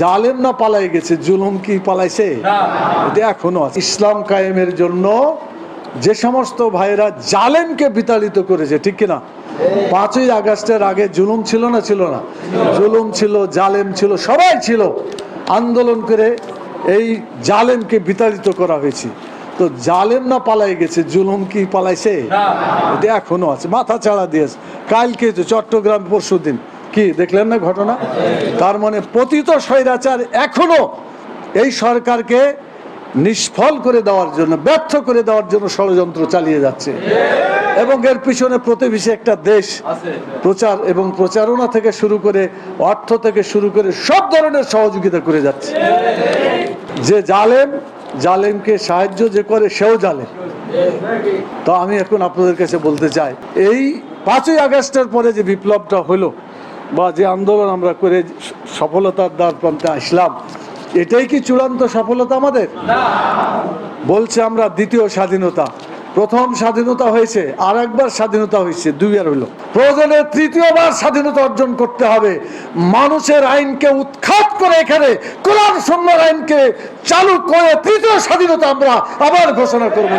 জালেম না পালাই গেছে জুলুম কি পালাইছে? এটা এখনও আছে। ইসলাম কায়েমের জন্য যে সমস্ত ভাইরা জালেমকে বিতাড়িত করেছে ঠিক কিনা? পাঁচই আগস্টের আগে জুলুম ছিল না ছিল না? জুলুম ছিল জালেম ছিল সবাই ছিল। আন্দোলন করে এই জালেমকে বিতাড়িত করা হয়েছে। তো জালেম না পালাই গেছে জুলুম কি পালাইছে? এটা এখনও আছে মাথা ছাড়া দিয়েছে। কালকে চট্টগ্রাম পরশু দিন কি দেখলেন না ঘটনা? তার মানে পতিত স্বৈরাচার এখনও এই সরকারকে নিষ্ফল করে দেওয়ার জন্য ব্যর্থ করে দেওয়ার জন্য ষড়যন্ত্র চালিয়ে যাচ্ছে। এবং এর পিছনে প্রতিবেশী একটা দেশ প্রচার এবং প্রচারণা থেকে শুরু করে অর্থ থেকে শুরু করে সব ধরনের সহযোগিতা করে যাচ্ছে। যে জালেম জালেমকে সাহায্য যে করে সেও জালেম। তো আমি এখন আপনাদের কাছে বলতে চাই এই পাঁচই আগস্টের পরে যে বিপ্লবটা হলো বা যে আন্দোলন আমরা করে সফলতার দ্বার প্রান্তে আসলাম, এটাই কি চূড়ান্ত সফলতা আমাদের? বলছে আমরা দ্বিতীয় স্বাধীনতা। প্রথম স্বাধীনতা হয়েছে আর একবার স্বাধীনতা হয়েছে দুইবার হলো প্রয়োজনে তৃতীয়বার স্বাধীনতা অর্জন করতে হবে। মানুষের আইনকে উৎখাত করে এখানে কোরআন সুন্নার আইনকে চালু করে তৃতীয় স্বাধীনতা আমরা আবার ঘোষণা করব।